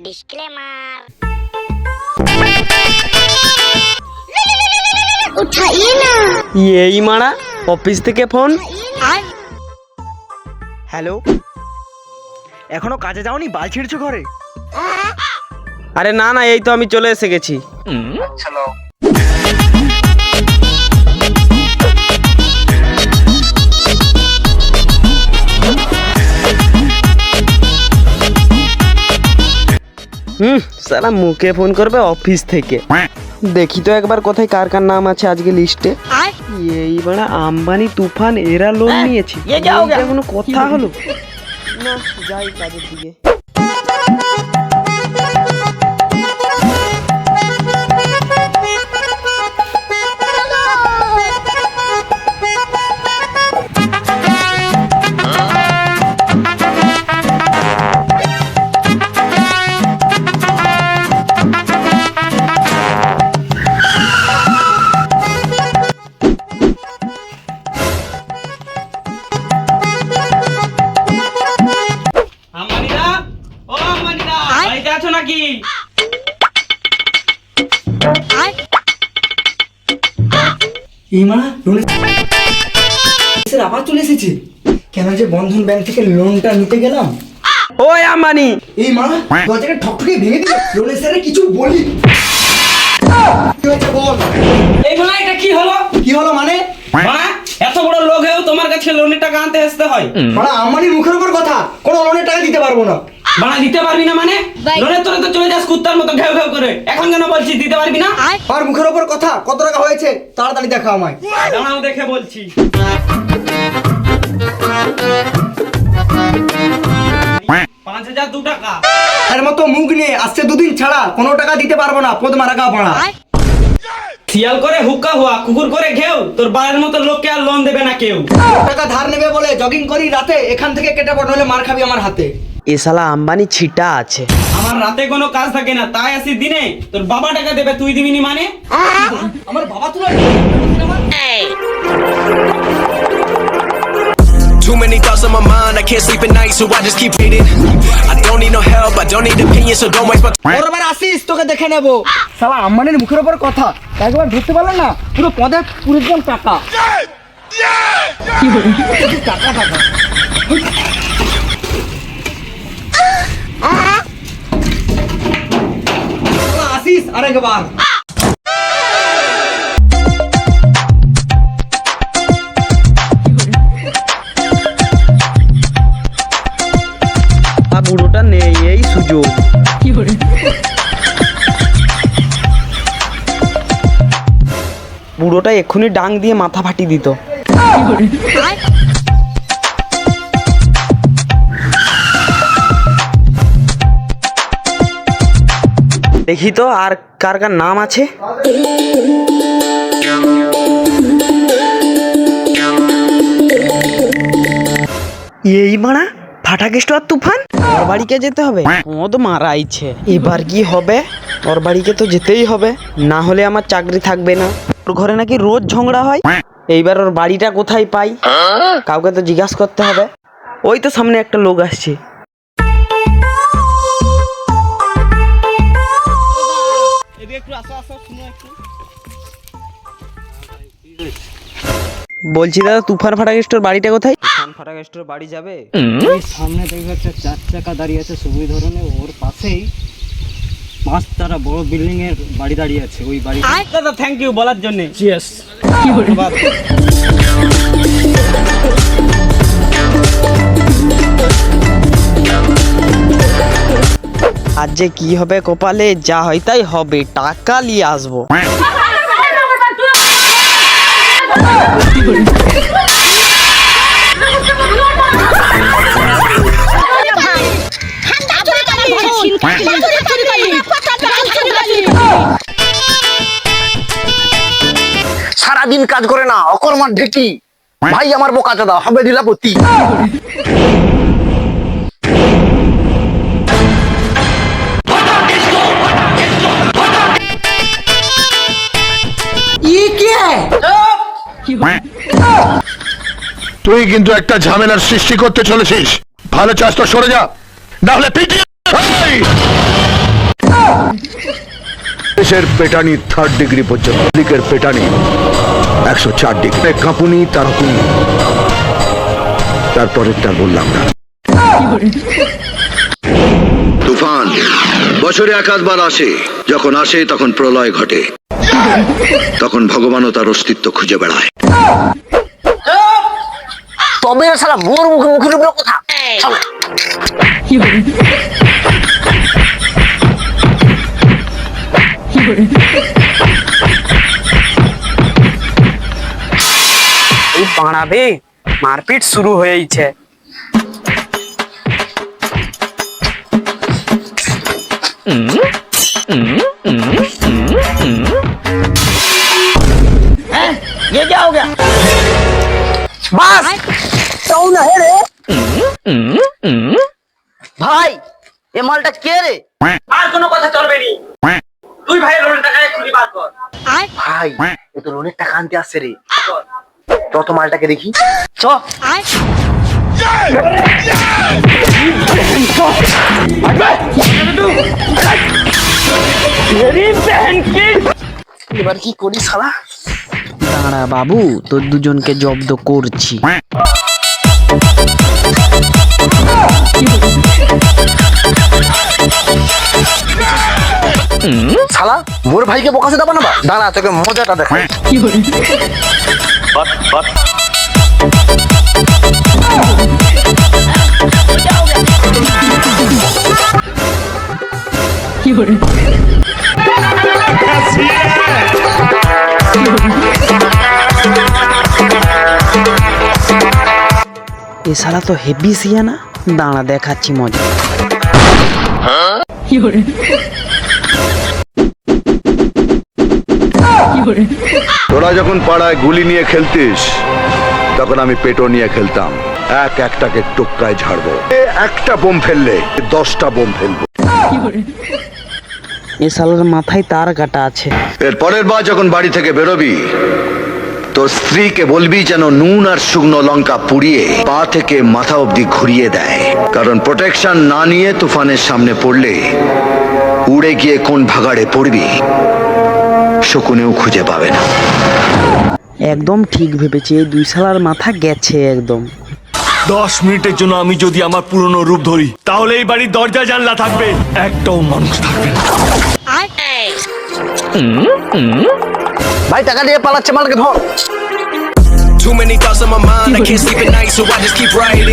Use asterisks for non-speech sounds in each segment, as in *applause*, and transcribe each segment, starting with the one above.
Disclaimer उठाइए ना এই মারা অফিস থেকে ফোন হ্যালো এখনো কাজে যাওনি বাল ছিঁড়ছো ঘরে আরে না না এই তো আমি চলে এসে গেছি হুম সারা মুখে ফোন করবে অফিস থেকে। দেখি তো একবার কোথায় কার কার নাম আছে আজকে লিস্টে এই বাড়া আম্বানি তুফান এরা লোন নিয়েছে। কোনো কথা হলো? *laughs* না যাই কাজের দিকে। নাকি এই মা লোনের স্যার আবার চলে এসেছে? কেন যে বন্ধন ব্যাংক থেকে লোনটা নিতে গেলাম? ওই আম্বানি। এই মা দরজাটা ঠকঠকে ভেঙে দিল লোনের স্যারে কিছু বলি। কি হয়েছে বল? এই মা এটা কি হলো? কি হলো মানে? মা এত বড় লোক হয়েও তোমার কাছে লোনের টাকা আনতে আসতে হয়। মানে আমারই মুখের উপর কথা। কোনো লোনের টাকা দিতে পারব না। বানা দিতে পারবি না মানে? লোনের তোরে তো চলে যাস কুত্তার মতো ঘেউ ঘেউ করে। এখন কেন বলছি দিতে পারবি না? আর মুখের উপর কথা কত টাকা হয়েছে তাড়াতাড়ি দেখা আমায়। দাঁড়াও দেখে বলছি। পাঁচ হাজার দু টাকা। এর মতো মুখ নিয়ে আসছে দুদিন ছাড়া কোনো টাকা দিতে পারব না পদ মারা গা ভাড়া শিয়াল করে হুক্কা হুয়া কুকুর করে ঘেউ তোর বাড়ির মতো লোককে আর লোন দেবে না কেউ। টাকা ধার নেবে বলে জগিং করি রাতে এখান থেকে কেটে পড় নইলে মার খাবি আমার হাতে। এ শালা আম্বানি ছিটা আছে। আমার রাতে কোনো কাজ থাকে না তাই আসি দিনে। তোর বাবা টাকা দেবে তুই দিবি নি মানে? আমার বাবা তুলে Too many thoughts on my mind, I can't sleep at night, so I just keep reading. I don't need no help, I don't need opinions, so don't waste my time. ওরবার আসিস তোকে দেখে নেব। সালা আম্বানির মুখের উপর কথা। একবার ধরতে পারলেন না? পুরো পদে পুরো একদম টাকা। টাকা টাকা। শালা আসিস আরেকবার বুড়োটা নেই এই সুযোগ। বুড়োটা এক্ষুনি ডাং দিয়ে মাথা ফাটি দিত। দেখি তো আর কার কার নাম আছে। এই মারা ফাটা কেষ্ট আর তুফান? ওর বাড়িকে যেতে হবে? ও তো মারাইছে এবার কি হবে? ওর বাড়িকে তো যেতেই হবে। না হলে আমার চাকরি থাকবে না। ওর ঘরে নাকি রোজ ঝগড়া হয়? এইবার ওর বাড়িটা কোথায় পাই? কাউকে তো জিজ্ঞাসা করতে হবে। ওই তো সামনে একটা লোক আসছে। বলছি দাদা তুফান ফাটা কেষ্টর বাড়িটা কোথায়? তুফান ফাটা কেষ্টর বাড়ি যাবে? সামনে দেখবে একটা চার চাকা দাঁড়িয়ে আছে সবুজ ধরনের। ওর পাশেই পাঁচ তারা বড় বিল্ডিং এর বাড়ি দাঁড়িয়ে আছে ওই বাড়ি দাদা থ্যাংক ইউ বলার জন্য। চিয়ার্স আজ যে কি হবে কপালে, যা হয় তাই হবে। টাকা নিয়ে আসব। সারাদিন কাজ করে না, অকর্মার ঢেকি। ভাই, আমার বোকা চাদা হবে তুই কিন্তু একটা ঝামেলার সৃষ্টি করতে চলেছিস। ভালো চাস তো সরে যা। না হলে এই! পেটানি থার্ড ডিগ্রি পর্যন্ত, দিকের পেটানি একশো চার ডিগ্রি কাঁপুনি, তার তারপরেরটা বললাম না। তুফান, বছরে একাধবার আসে। যখন আসে, তখন প্রলয় ঘটে। তখন ভগবানও তার অস্তিত্ব খুঁজে বেড়ায়। তবে রে শালা মোর মুখে মুখের উপরে কথা। এই বাড়াবে মারপিট শুরু হয়েছে বাস চাও না হে রে ভাই এ মালটা কে রে? আর কোনো কথা চলবে নি। তুই ভাই লোনের টাকা এক্ষুনি বার কর। ভাই এ তো লোনের টাকা আনতে আসছে রে। চ তো মালটাকে দেখি। চ। এবার কি করি শালা? দাঁড়া বাবু তোর দুজনকে জব্দ করছি। শালা মোর ভাইকে না দাঁড়া তোকে মজাটা দেখা এ শালা তো হেভি সিয়া না দাঁড়া দেখাচ্ছি মজা। তোরা যখন পাড়ায় গুলি নিয়ে খেলতিস তখন আমি পেটো নিয়ে খেলতাম। এক একটাকে টোক্কায় ঝাড়বো। একটা বোম ফেললে দশটা বোম ফেলব। এ শালার মাথায় তার কাটা আছে। এর পরের বার যখন বাড়ি থেকে বেরোবি তোর স্ত্রীকে বলবি যেন নুন আর শুকনো লঙ্কা পুড়িয়ে পা থেকে মাথা অবধি ঘুরিয়ে দেয়। কারণ প্রোটেকশন না নিয়ে তুফানের সামনে পড়লে উড়ে গিয়ে কোন ভাগাড়ে পড়বি শকুনেও খুঁজে পাবে না। একদম ঠিক ভেবেছে দুই শালার মাথা গেছে একদম। দশ মিনিটের জন্য আমি যদি আমার পুরনো রূপ ধরি তাহলে এই বাড়ির দরজা জানলা থাকবে। একটাও মানুষ থাকবে না। ভাই টাকা দিয়ে পালাচ্ছে মালকে ধর Too many thoughts on my mind, I can't sleep at night, so I just keep writing.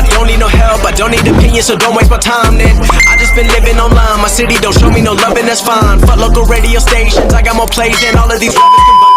I don't need no help, I don't need opinions, so don't waste my time then. I just been living online, my city don't show me no love, and that's fine. Fuck local radio stations, I got more plays than all of these rappers combined.